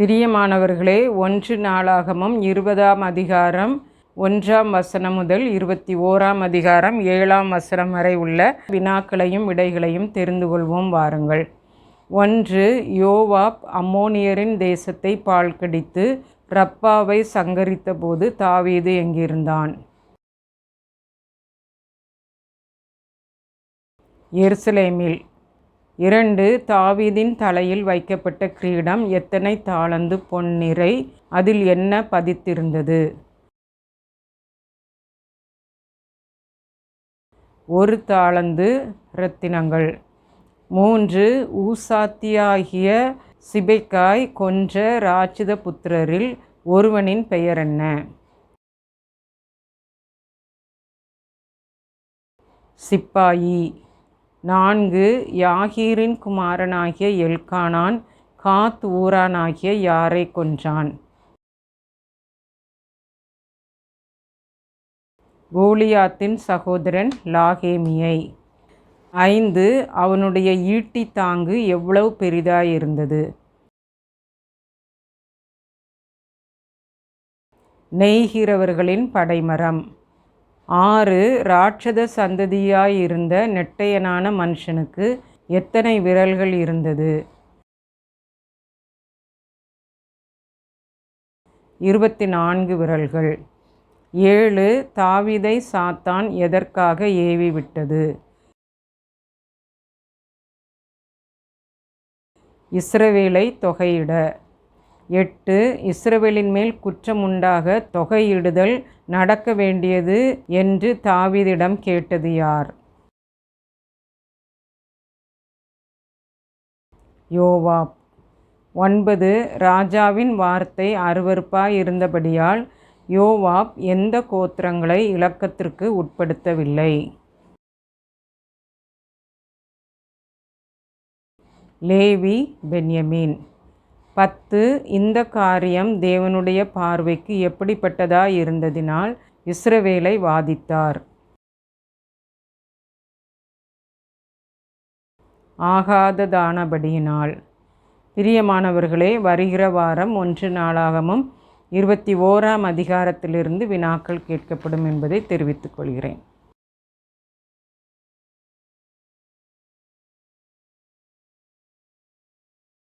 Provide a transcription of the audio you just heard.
பிரியமானவர்களே ஒன்று நாளாகமும் இருபதாம் அதிகாரம் ஒன்றாம் வசனம் முதல் இருபத்தி ஓராம் அதிகாரம் ஏழாம் வசனம் வரை உள்ள வினாக்களையும் விடைகளையும் தெரிந்து கொள்வோம் வாருங்கள். ஒன்று யோவாப் அம்மோனியரின் தேசத்தை பாழ்கடித்து ரப்பாவை சங்கரித்த போது தாவீது எங்கிருந்தான். எருசலேமில் இரண்டு தாவீதின் தலையில் வைக்கப்பட்ட கிரீடம் எத்தனை தாளந்து பொன்னிறை? அதில் என்ன பதித்திருந்தது? ஒரு தாளந்து இரத்தினங்கள். மூன்று ஊசாத்தியாகிய சிபைக்காய் கொன்ற ராட்சித புத்திரரில் ஒருவனின் பெயர் என்ன? சிப்பாயி. நான்கு யாகீரின் குமாரனாகிய எல்கானான் காத் ஊரானாகிய யாரை கொன்றான்? கோலியாத்தின் சகோதரன் லாகேமியை. ஐந்து அவனுடைய ஈட்டி தாங்கு எவ்வளவு பெரிதாயிருந்தது? நெய்கிறவர்களின் படைமரம். ஆறு ராட்சத சந்ததியாயிருந்த நெட்டையனான மனுஷனுக்கு எத்தனை விரல்கள் இருந்தது? இருபத்தி நான்கு விரல்கள். ஏழு தாவிதை சாத்தான் எதற்காக ஏவி விட்டது இஸ்ரவேலை தொகையிட. எட்டு இஸ்ரவேலின் மேல் குற்றம் உண்டாக தொகையிடுதல் நடக்க வேண்டியது என்று தாவிதிடம் கேட்டது யார்? யோவாப். ஒன்பது ராஜாவின் வார்த்தை அருவருப்பாய் இருந்தபடியால் யோவாப் எந்த கோத்திரங்களை இலக்கத்திற்கு உட்படுத்தவில்லை? லேவி பென்யமீன். பத்து இந்த காரியம் தேவனுடைய பார்வைக்கு எப்படிப்பட்டதாக இருந்ததினால் இஸ்ரவேலை வாதித்தார். ஆகாததானபடியினால். பிரியமானவர்களே வருகிற வாரம் ஒன்று நாளாகவும் இருபத்தி ஓராம் அதிகாரத்திலிருந்து வினாக்கள் கேட்கப்படும் என்பதை தெரிவித்துக் கொள்கிறேன்.